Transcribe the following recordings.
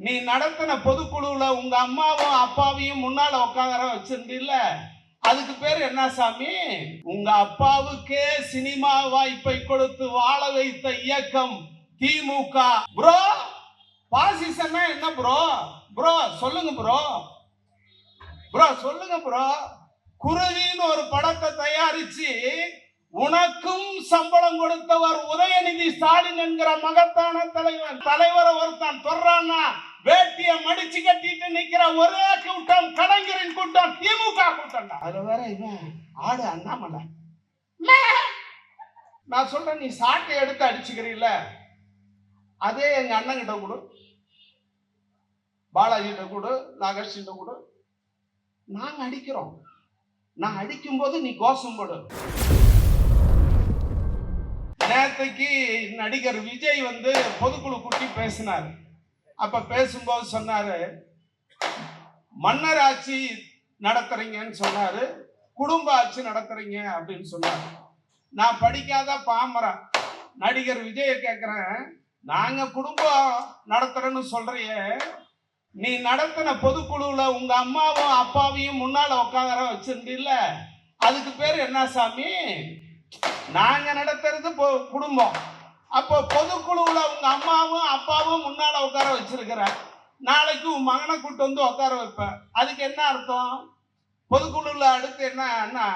நீ நடத்தின பொதுக்குழுவில் உங்க அம்மாவும் அப்பாவையும் முன்னால உட்கார வச்சிருந்தில்ல? அதுக்கு பேர் என்ன சாமி? உங்க அப்பாவுக்கே சினிமா வாய்ப்பை கொடுத்து வாழ வைத்த இயக்கம் திமுக. ப்ரோ பாசிசன்னா என்ன ப்ரோ ப்ரோ சொல்லுங்க ப்ரோ ப்ரோ சொல்லுங்க ப்ரோ குருவின்னு ஒரு படத்தை தயாரிச்சு உனக்கும் சம்பளம் கொடுத்தவர் உதயநிதி ஸ்டாலின் என்கிற மகத்தான தலைவன். தலைவரை ஒருத்தன் தொடர்றான்னா வேட்டிய மடிச்சு கட்டிட்டு நிக்கிற ஒரே கூட்டம் கலைஞரின் கூட்டம் திமுக கூட்டம் அதுல வேற இவன் ஆடு அண்ணாமலை. மே. நான் சொல்றேன் நீ சாட்டை எடுத்து அடிச்சுக்கிறீல்ல அதே எங்க அண்ணன் கிட்ட கொடு. பாலாஜி கிட்ட கொடு நாகேஷ் கிட்ட கொடு. நாங்க அடிக்கிறோம். நான் அடிக்கும்போது நீ கோஷம் போடு. நேரத்துக்கு நடிகர் விஜய் வந்து பொதுக்குழு கூட்டி பேசினார். அப்ப பேசும்போது சொன்னாரு மன்னர் ஆட்சி நடத்துறீங்கன்னு சொன்னாரு குடும்ப ஆட்சி நடத்துறீங்க அப்படின்னு சொன்னாரு. நான் படிக்காத பாமரன் நடிகர் விஜய கேக்குறேன் நாங்க குடும்பம் நடத்துறேன்னு சொல்றிய நீ நடத்தின பொதுக்குழுல உங்க அம்மாவும் அப்பாவையும் முன்னால உட்காந்துற வச்சிருந்தில்ல அதுக்கு பேர் என்ன சாமி? நாங்க நடத்துறது குடும்பம். அப்போ பொதுக்குழுவில் உங்க அம்மாவும் அப்பாவும் முன்னால உட்கார வச்சிருக்கிற நாளைக்கு உன் மகனை கூட்டு வந்து உட்கார வைப்பேன் அதுக்கு என்ன அர்த்தம்? பொதுக்குழுவில் அடுத்து என்னன்னா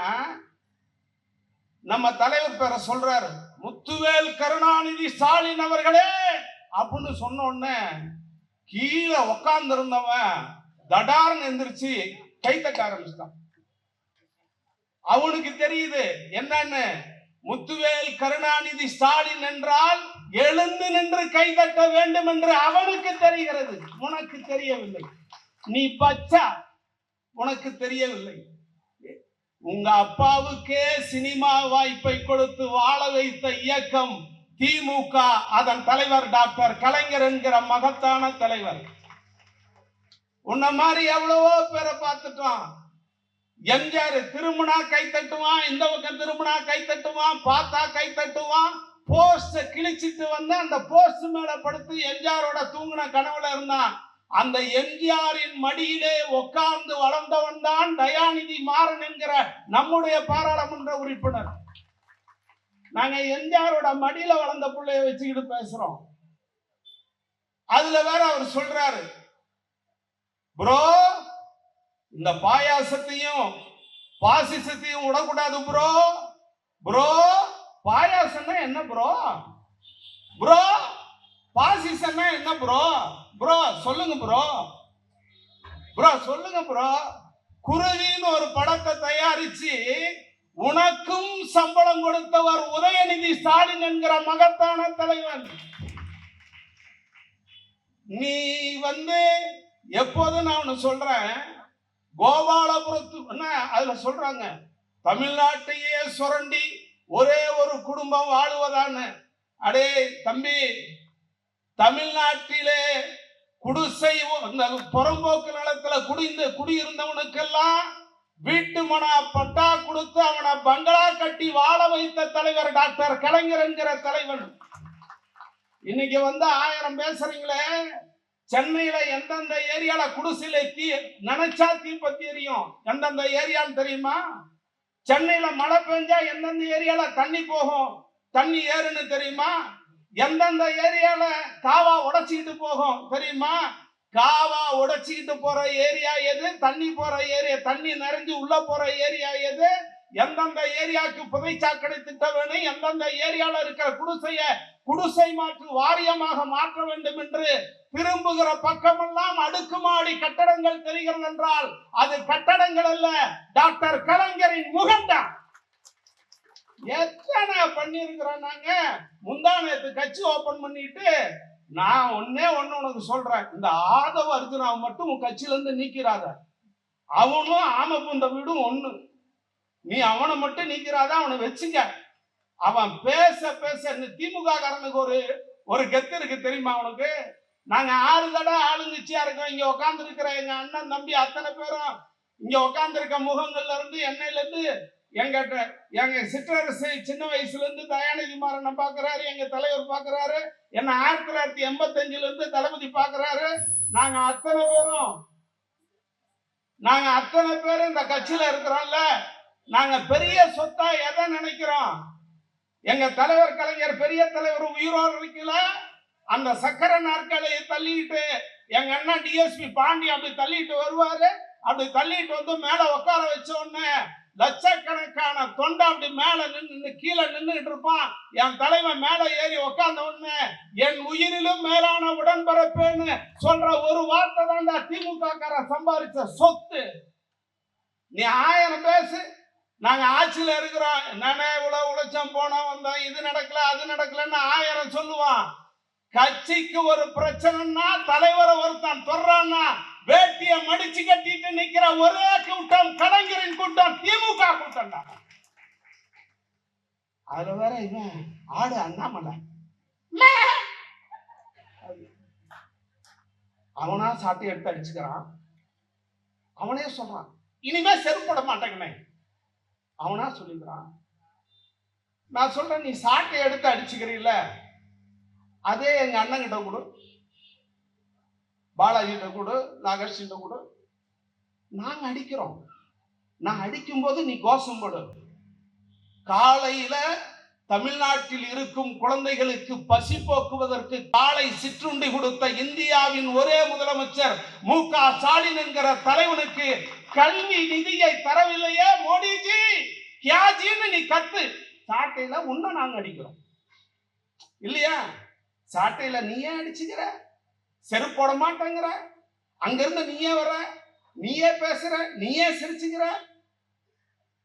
நம்ம தலைவர் பேரை சொல்றாரு. முத்துவேல் கருணாநிதி ஸ்டாலின் அவர்களே! அப்படின்னு சொன்ன உடனே கீழே உக்காந்துருந்தவன் தடார்னு எந்திரிச்சு கைத்தக்க ஆரம்பிச்சிட்டான். அவனுக்கு தெரியுது என்னன்னு? முத்துவேல் கருணாநிதி ஸ்டாலின் என்றால் எழுந்து நின்று கைதட்ட வேண்டும் என்று அவனுக்கு தெரிகிறது. உனக்கு தெரியவில்லை. நீ பச்சா? உனக்கு தெரியவில்லை. உங்க அப்பாவுக்கே சினிமா வாய்ப்பை கொடுத்து வாழ வைத்த இயக்கம் திமுக அதன் தலைவர் டாக்டர் கலைஞர் என்கிற மகத்தான தலைவர். உன்ன மாதிரி எவ்வளவோ பேரை பார்த்துட்டோம். எம்ஜிஆர் திரும்பினா கை தட்டுவான் இந்த பக்கம் திரும்பினா கை தட்டுவான் பார்த்தா கை தட்டுவான். போஸ்ட கிழிச்சிட்டு வந்து அந்த போஸ்ட் மேல படுத்து எம்ஜிஆரோட தூங்கின கனவுல இருந்தான். அந்த எம்ஜிஆரின் மடியிலே உட்கார்ந்து வளர்ந்தவன் தான் தயாநிதி மாறன் என்கிற நம்முடைய பாராளுமன்ற உறுப்பினர். நாங்க எம்ஜிஆரோட மடியில வளர்ந்த பிள்ளைய வச்சுக்கிட்டு பேசுறோம். அதுல வேற அவர் சொல்றாரு ப்ரோ இந்த பாயாசத்தையும் பாசிசத்தையும் விடக்கூடாது ப்ரோ ப்ரோ பாயாசம்னா என்ன ப்ரோ ப்ரோ பாசிசம்னா என்ன ப்ரோ ப்ரோ சொல்லுங்க ப்ரோ ப்ரோ சொல்லுங்க ப்ரோ குருவின்னு ஒரு படத்தை தயாரிச்சு உனக்கும் சம்பளம் கொடுத்தவர் உதயநிதி ஸ்டாலின் என்கிற மகத்தான தலைவன். நீ வந்து எப்போதும் நான் ஒன்று சொல்றேன் கோபாலபுரத்து என்ன? அதுல சொல்றாங்க தமிழ்நாட்டையே சுரண்டி ஒரே ஒரு குடும்பம் வாழுவதான. அடே தம்பி தமிழ்நாட்டிலே குடிசை புறம்போக்கு நிலத்துல குடிந்து குடியிருந்தவனுக்கெல்லாம் வீட்டு மனா பட்டா கொடுத்து அவனை பங்களா கட்டி வாழ வைத்த தலைவர் டாக்டர் கலைஞர் என்கிற தலைவன். இன்னைக்கு வந்து ஆயிரம் பேசுறீங்களே சென்னையில எந்தெந்த ஏரியால குடிசில தீ நினைச்சா தீப்பத்தி எரியும்? எந்தெந்த ஏரியான்னு தெரியுமா? சென்னையில மழை பெஞ்சா எந்தெந்த ஏரியால தண்ணி போகும்? தண்ணி ஏறுன்னு தெரியுமா? எந்தெந்த ஏரியால காவா உடைச்சிக்கிட்டு போகும் தெரியுமா? காவா உடைச்சிக்கிட்டு போற ஏரியா எது? தண்ணி போற ஏரியா தண்ணி நிறைஞ்சு உள்ள போற ஏரியா எது? எந்தெந்த ஏரியாவுக்கு புதைச்சாக்கடை திட்டம் வேணும் எந்தெந்த ஏரியால இருக்கிற குடிசைய குடிசை மாற்று வாரியமாக மாற்ற வேண்டும் என்று திரும்புகிற பக்கமெல்லாம் அடுக்குமாடி கட்டடங்கள் தெரிகிறது என்றால் அது கட்டடங்கள் அல்ல டாக்டர் கலைஞரின் முகம்தான். எத்தனை பண்ணிருக்கிறோம் நாங்க? முந்தானத்து கட்சி ஓபன் பண்ணிட்டு நான் ஒன்னே ஒன்னு உனக்கு சொல்றேன். இந்த ஆதவ அர்ஜுனாவை மட்டும் உன் கட்சியில இருந்து நீக்கிறாத. அவனும் ஆமப்புந்த வீடும் ஒண்ணு. நீ அவனை மட்டும் நீக்கிறாத அவனை வச்சுக்க. அவன் பேச பேச இந்த திமுக காரனுக்கு ஒரு ஒரு கெத்து இருக்கு தெரியுமா அவனுக்கு நாங்க ஆறு தடவை ஆளுங்கச்சியா இருக்கோம். இங்க உட்கார்ந்து இருக்கிற எங்க அண்ணன் தம்பி அத்தனை பேரும் இங்க உட்கார்ந்து இருக்க முகங்கள்ல இருந்து எண்ணெயில இருந்து எங்க எங்க சிற்றரசு சின்ன வயசுல இருந்து தயாநிதி மாறனை பாக்குறாரு எங்க தலைவர் பாக்குறாரு என்ன ஆயிரத்தி தொள்ளாயிரத்தி எண்பத்தஞ்சுல இருந்து தளபதி பாக்குறாரு. நாங்க அத்தனை பேரும் நாங்க அத்தனை பேரும் இந்த கட்சியில இருக்கிறோம்ல. நாங்க பெரிய சொத்தா எதை நினைக்கிறோம்? எங்க தலைவர் கலைஞர் பெரிய தலைவர் உயிரோடு இருக்கல அந்த சக்கர நாற்காலியை தள்ளிட்டு எங்க அண்ணன் டிஎஸ்பி பாண்டி அப்படி தள்ளிட்டு வருவாரு. அப்படி தள்ளிட்டு வந்து மேல உட்கார வச்ச உடனே லட்சக்கணக்கான தொண்டை அப்படி மேல நின்று கீழே நின்றுட்டு இருப்பான். என் தலைவன் மேல ஏறி உட்கார்ந்த உடனே என் உயிரிலும் மேலான உடன்பிறப்பேன்னு சொல்ற ஒரு வார்த்தை தான்டா திமுக கார சம்பாதிச்ச சொத்து. நீ ஆயிரம் பேசு நாங்க ஆட்சியில இருக்கிறோம். நானே இவ்வளவு உழைச்சம் போனோம் வந்தோம் இது நடக்கல அது நடக்கலன்னு ஆயிரம் சொல்லுவான். கட்சிக்கு ஒரு பிரச்சனைன்னா தலைவரை ஒருத்தன் தொடறான்னா வேட்டிய மடிச்சு கட்டிட்டு நிக்கிற ஒரே கூட்டம் கலைஞரின் கூட்டம் திமுக கூட்டம்டா அதுல வேற இவன் ஆடு அண்ணாமலை. அவனா சாட்டை எடுத்து அடிச்சுக்கிறான். அவனே சொல்றான் இனிமே செருப்பட மாட்டேங்கண்ணே. அவனா சொல்லிக்கிறான். நான் சொல்றேன் நீ சாட்டை எடுத்து அடிச்சுக்கிறீல்ல அதே எங்க அண்ணன் கிட்ட கொடு பாலாஜிகிட்ட கொடு நாகேஷ் கொடு. நாங்க அடிக்கிறோம். நான் அடிக்கும்போது நீ கோஷம் போடு. காலையில தமிழ்நாட்டில் இருக்கும் குழந்தைகளுக்கு பசி போக்குவதற்கு காலை சிற்றுண்டி கொடுத்த இந்தியாவின் ஒரே முதலமைச்சர் மு க ஸ்டாலின் என்கிற தலைவனுக்கு கல்வி நிதியை தரவில்லையே மோடிஜி. கியாஜின்னு நீ கத்து. சாட்டையில உன்ன நாங்க அடிக்கிறோம். இல்லையா? சாட்டையில நீயே அடிச்சுக்கிற. செருப்போட மாட்டேங்கிற. அங்கிருந்து நீயே வர. நீயே பேசுற. நீயே சிரிச்சுக்கிற.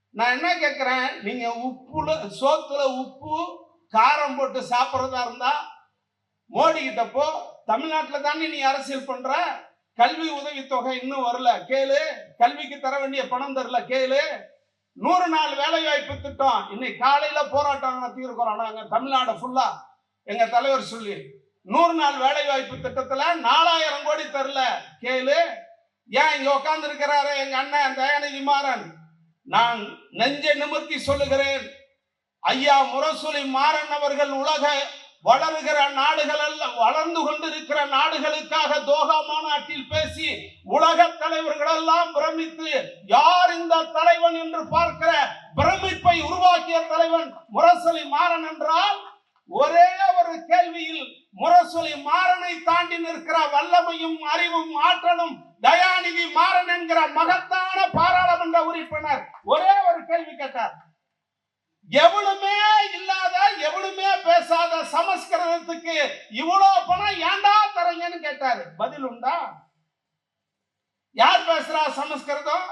நான் என்ன கேட்கிறேன் நீங்க உப்புல சோத்துல உப்பு காரம் போட்டு சாப்பிட்றதா இருந்தா மோடி கிட்ட போ தானே நீ அரசியல் பண்ற? கல்வி உதவித்தொகை இன்னும் வரல. கேளு. கல்விக்கு தர வேண்டிய பணம் தரல. கேளு. நூறு நாள் வேலை வாய்ப்பு திட்டம். இன்னைக்கு காலையில போராட்டம் நடத்தி இருக்கிறோம் நாங்க தமிழ்நாடு ஃபுல்லா எங்க தலைவர் சொல்லி நூறு நாள் வேலை வாய்ப்பு திட்டத்துல நாலாயிரம் கோடி தரல. கேளு. ஏன் இங்க உட்கார்ந்து இருக்கிறாரு எங்க அண்ணன் தயாநிதி மாறன். நான் நெஞ்சை நிமிர்த்தி சொல்லுகிறேன். ஐயா முரசொலி மாறன் அவர்கள் உலக வளருகிற நாடுகள் அல்ல வளர்ந்து கொண்டிருக்கிற நாடுகளுக்காக தோகா மாநாட்டில் பேசி உலக தலைவர்கள் எல்லாம் பிரமித்து யார் இந்த தலைவன் என்று பார்க்கிற பிரமிப்பை உருவாக்கிய தலைவன் முரசொலி மாறன் என்றால் ஒரே ஒரு கேள்வியில் முரசொலி மாறனை தாண்டி நிற்கிற வல்லமையும் அறிவும் ஆற்றலும் தயாநிதி மாறன் என்கிற மகத்தான பாராளுமன்ற உறுப்பினர் ஒரே ஒரு கேள்வி கேட்டார். எவனுமே இல்லாத எவனுமே பேசாத சமஸ்கிருதத்துக்கு இவ்வளவு பணம் ஏன்டா தரீங்கன்னு கேட்டாரு. பதில் உண்டா? யார் பேசுறா சமஸ்கிருதம்?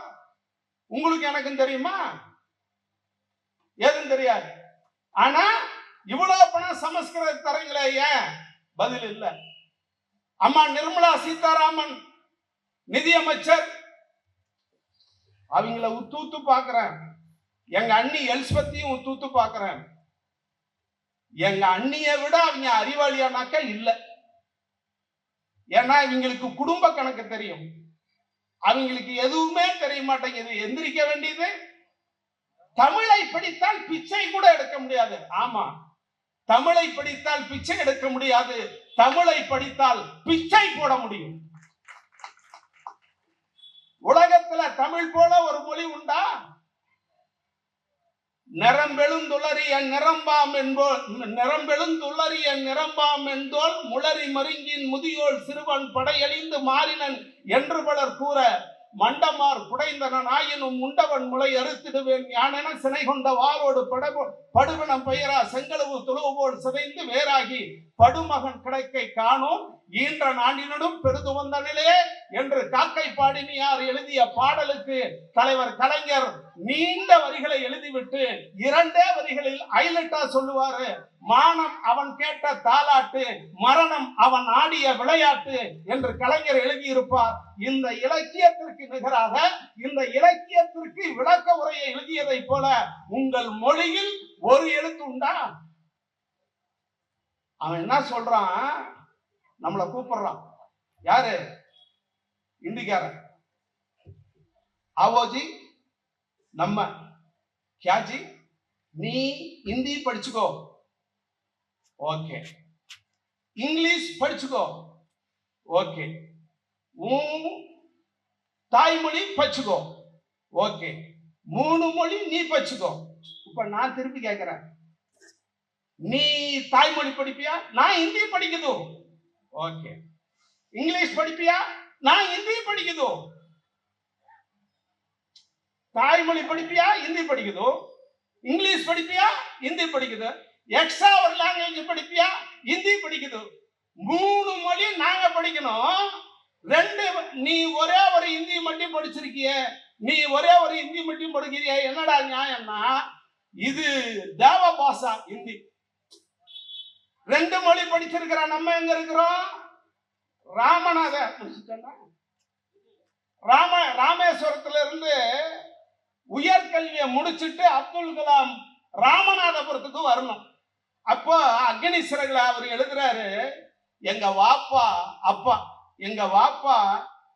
உங்களுக்கு எனக்கும் தெரியுமா? எதுவும் தெரியாது. ஆனா இவ்வளவு பணம் சமஸ்கிருத தரீங்களே ஏன்? பதில் இல்லை. அம்மா நிர்மலா சீதாராமன் நிதியமைச்சர். அவங்கள உத்து உத்து பாக்குறேன் எங்க அண்ணி எலிசபெத்தையும் தூத்து உத்து பாக்குறேன் எங்க அண்ணியை விட அவங்க அறிவாளியானாக்க இல்ல. ஏன்னா இவங்களுக்கு குடும்ப கணக்கு தெரியும். அவங்களுக்கு எதுவுமே தெரிய மாட்டேங்குது. எந்திரிக்க வேண்டியது தமிழை படித்தால் பிச்சை கூட எடுக்க முடியாது. ஆமா. தமிழை படித்தால் பிச்சை எடுக்க முடியாது. தமிழை படித்தால் பிச்சை போட முடியும். உலகத்துல தமிழ் போல ஒரு மொழி உண்டா? நிறம்பெழுந்துளறிய நிரம்பாம் என்போல் நிறம்பெழுந்துளறிய நிரம்பாம் என்போல் முளரி மருங்கின் முதியோள் சிறுவன் படையழிந்து மாறினன் என்று பலர் கூற மண்டமார் புடைந்தனன் ஆயினும் உண்டவன் முளை அறுத்திடுவேன். யானென சினை கொண்ட வாரோடு படபோ படுவனம் பெயரா செங்கலவு துளுவோடு சிதைந்து வேறாகி படுமகன் கிடைக்கை காணோம். ஈன்ற நாண்டினும் பெருது வந்தனிலே என்று காக்கை பாடினியார் எழுதிய பாடலுக்கு தலைவர் கலைஞர் நீண்ட வரிகளை எழுதிவிட்டு இரண்டே வரிகளில் ஐலட்டா சொல்லுவாரு. மானம் அவன் கேட்ட தாலாட்டு மரணம் அவன் ஆடிய விளையாட்டு என்று கலைஞர் எழுதியிருப்பார். இந்த இலக்கியத்திற்கு நிகராக இந்த இலக்கியத்திற்கு விளக்க உரையை எழுதியதை போல உங்கள் மொழியில் ஒரு எழுத்து உண்டா? அவன் என்ன சொல்றான்? நம்மளை கூப்பிடுறான். யாரு? இந்திக்காரன். ஆவோஜி நம்ம. கியாஜி நீ இந்தி படிச்சுக்கோ. ஓகே இங்கிலீஷ் படிச்சுக்கோ ஓகே உன் தாய்மொழி பச்சுக்கோ ஓகே மூணு மொழி நீ பச்சுக்கோ இப்ப நான் திருப்பி கேட்கிறேன் நீ தாய்மொழி படிப்பியா நான் ஹிந்தி படிக்குது ஓகே இங்கிலீஷ் படிப்பியா நான் ஹிந்தி படிக்குது தாய்மொழி படிப்பியா ஹிந்தி படிக்குது இங்கிலீஷ் படிப்பியா ஹிந்தி படிக்குது எக்ஸ்ட்ரா ஒரு லாங்குவேஜ் படிப்பியா? ஹிந்தி படிக்குது. மூணு மொழி நாங்க படிக்கணும். ரெண்டு நீ ஒரே ஒரு ஹிந்தி மட்டும் படிச்சிருக்கிய. நீ ஒரே ஒரு ஹிந்தி மட்டும் படிக்கிறிய. என்னடா நியாயம்னா இது தேவ பாஷா ஹிந்தி. ரெண்டு மொழி படிச்சிருக்கிற நம்ம எங்க இருக்கிறோம்? ராமநாதர். ராம ராமேஸ்வரத்துல இருந்து உயர்கல்வியை முடிச்சிட்டு அப்துல் கலாம் ராமநாதபுரத்துக்கு வரணும். அப்போ அக்னி சிறகுல அவர் எழுதுறாரு எங்க வாப்பா அப்பா எங்க வாப்பா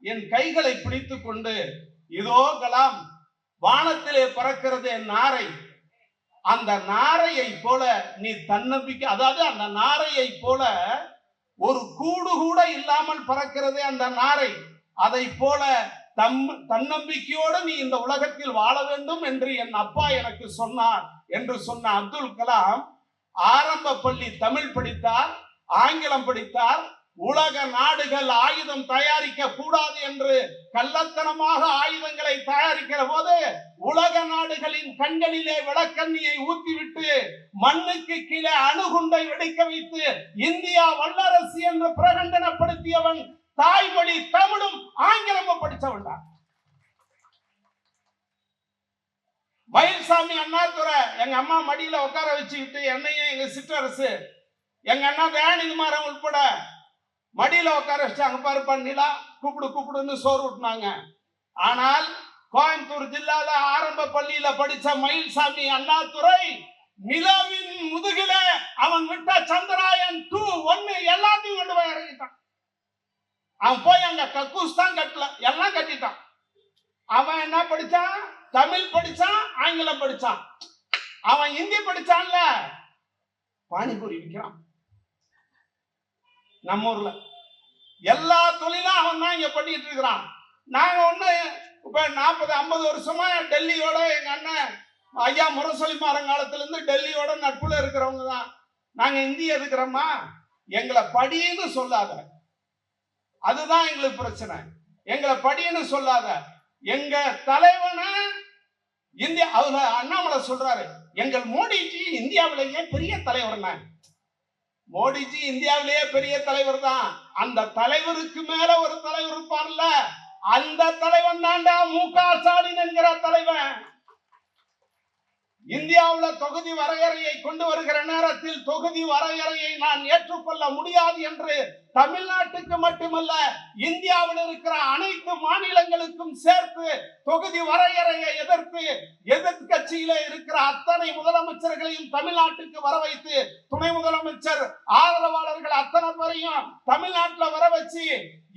என் கைகளை பிடித்து கொண்டு இதோ கலாம் வானத்திலே பறக்கிறது என் நாரை. அந்த நாரையை போல நீ தன்னம்பிக்கை அதாவது அந்த நாரையை போல ஒரு கூடு கூட இல்லாமல் பறக்கிறது அந்த நாரை. அதை போல தம் தன்னம்பிக்கையோடு நீ இந்த உலகத்தில் வாழ வேண்டும் என்று என் அப்பா எனக்கு சொன்னார் என்று சொன்ன அப்துல் கலாம் ஆரம்ப பள்ளி தமிழ் படித்தார் ஆங்கிலம் படித்தார் உலக நாடுகள் ஆயுதம் தயாரிக்க கூடாது என்று கள்ளத்தனமாக ஆயுதங்களை தயாரிக்கிற போது உலக நாடுகளின் கண்களிலே விளக்கண்ணியை ஊத்திவிட்டு மண்ணுக்கு கீழே அணுகுண்டை வெடிக்க வைத்து இந்தியா வல்லரசு என்று பிரகண்டனப்படுத்தியவன் தாய்மொழி தமிழும் ஆங்கிலமும் படித்தவன் தான். மயில்சாமி அண்ணாதுரை எங்க அம்மா மடியில உட்கார வச்சுக்கிட்டு என்னையும் எங்க சிற்றரசு எங்க அண்ணா வேணிகுமாரன் உட்பட மடியில உட்கார வச்சாங்க பாரு பண்ணிலா கூப்பிடு கூப்பிடுன்னு சோறு ஊட்டினாங்க. ஆனால் கோயம்புத்தூர் ஜில்லால ஆரம்ப பள்ளியில படிச்ச மயில்சாமி அண்ணாதுரை நிலவின் முதுகில அவன் விட்ட சந்திராயன் டூ ஒன்னு எல்லாத்தையும் கொண்டு போய் இறங்கிட்டான் அவன் போய் அங்க கக்கூஸ் தான் கட்டல எல்லாம் கட்டிட்டான். அவன் என்ன படிச்சான்? தமிழ் படிச்சான் ஆங்கிலம் படிச்சான். அவன் ஹிந்தி படிச்சான்ல? பானிபூரி விற்கிறான் நம்ம ஊர்ல. எல்லா தொழிலும் அவன் தான் இங்க பண்ணிட்டு இருக்கிறான். நாங்க ஒண்ணு இப்ப நாற்பது ஐம்பது வருஷமா டெல்லியோட எங்க அண்ணன் ஐயா முரசொலி காலத்துல இருந்து டெல்லியோட நட்புல இருக்கிறவங்க தான். நாங்க இந்தி எதுக்குறோமா எங்களை படின்னு சொல்லாத. அதுதான் எங்களுக்கு பிரச்சனை. எங்களை படின்னு சொல்லாத. எங்க தலைவனை இந்தியா அவர் அண்ணாமலை சொல்றாரு எங்கள் மோடிஜி இந்தியாவிலேயே பெரிய தலைவர்னா மோடிஜி இந்தியாவிலேயே பெரிய தலைவர் தான். அந்த தலைவருக்கு மேல ஒரு தலைவர் இருப்பார்ல அந்த தலைவன் தான்டா மு க ஸ்டாலின் என்கிற தலைவன். இந்தியாவில் தொகுதி வரையறையை கொண்டு வருகிற நேரத்தில் தொகுதி வரையறையை நான் ஏற்றுக்கொள்ள முடியாது என்று தமிழ்நாட்டுக்கு மட்டுமல்ல இந்தியாவில் இருக்கிற அனைத்து மாநிலங்களுக்கும் சேர்த்து தொகுதி வரையறையை எதிர்த்து எதிர்கட்சியில இருக்கிற அத்தனை முதலமைச்சர்களையும் தமிழ்நாட்டுக்கு வர வைத்து துணை முதலமைச்சர் ஆதரவாளர்கள் அத்தனை பேரையும் தமிழ்நாட்டில் வர வச்சு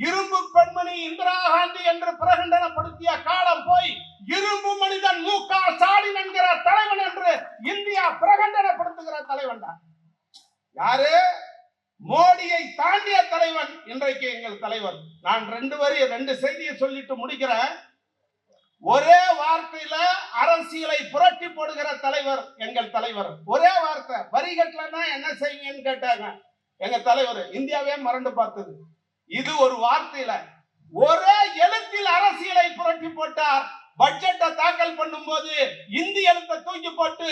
இரும்பு பெண்மணி இந்திரா காந்தி என்று பிரகடனப்படுத்திய கால போய் இரும்பு மனிதன் மு க ஸ்டாலின் என்கிற தலைவன் என்று இந்தியா பிரகடனப்படுத்துகிற தலைவன் தான் யாரு? மோடியை தாண்டிய தலைவன் இன்றைக்கு எங்கள் தலைவர். நான் ரெண்டு வரி ரெண்டு செய்தியை சொல்லிட்டு முடிக்கிறேன். ஒரே வார்த்தையில அரசியலை புரட்டி போடுகிற தலைவர் எங்கள் தலைவர். ஒரே வார்த்தை. வரி கட்டலன்னா என்ன செய்வீங்கன்னு கேட்டாங்க. எங்க தலைவர் இந்தியாவே மறந்து பார்த்தது. இது ஒரு வார்த்தையில. ஒரே எழுத்தில் அரசியலை புரட்டி போட்டார். பட்ஜெட்டை தாக்கல் பண்ணும்போது இந்தி எழுத்தை தூக்கி போட்டு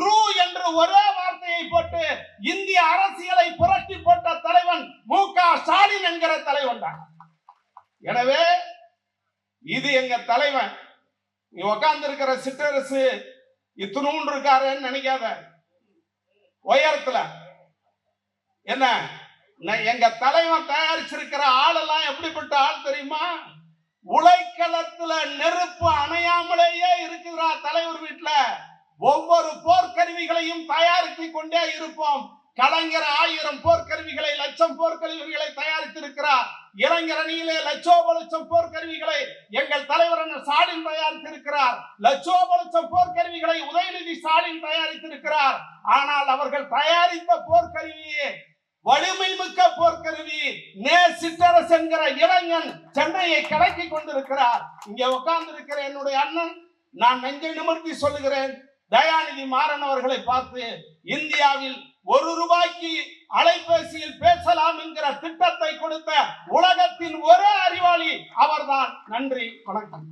ரூ என்று ஒரே வார்த்தையை போட்டு இந்திய அரசியலை புரட்டி போட்ட தலைவன் மு க ஸ்டாலின் என்கிற தலைவன் தான். எனவே இது எங்க தலைவன். நீ உட்கார்ந்து இருக்கிற சிற்றரசு இத்தினூன் இருக்காருன்னு நினைக்காத. உயரத்துல. என்ன? எங்க தலைவன் தயாரிச்சிருக்கிற உலைக்களத்துல நெருப்பு அணையாமலேயே இருக்கிறார் தலைவர் வீட்டுல ஒவ்வொரு போர்க்கருவிகளையும் தயாரித்து கொண்டே இருப்போம். கலைஞர் ஆயிரம் போர்க்கருவிகளை லட்சம் போர்க்கருவிகளை தயாரித்திருக்கிறார். இளைஞர் அணியிலே லட்சோப லட்சம் போர்க்கருவிகளை எங்கள் தலைவர் அண்ணன் ஸ்டாலின் தயாரித்திருக்கிறார். லட்சோப லட்சம் போர்க்கருவிகளை உதயநிதி ஸ்டாலின் தயாரித்திருக்கிறார். ஆனால் அவர்கள் தயாரித்த போர்க்கருவியே வலிமை மிக்க நே சிற்றரசு என்கிற இளைஞன் சென்னையை கலக்கி கொண்டிருக்கிறார். இங்கே உட்கார்ந்து இருக்கிற என்னுடைய அண்ணன் நான் நெஞ்சை நிமிர்த்தி சொல்லுகிறேன். தயாநிதி மாறன் அவர்களை பார்த்து இந்தியாவில் ஒரு ரூபாய்க்கு அலைபேசியில் பேசலாம் என்கிற திட்டத்தை கொடுத்த உலகத்தின் ஒரே அறிவாளி அவர்தான். நன்றி வணக்கம்.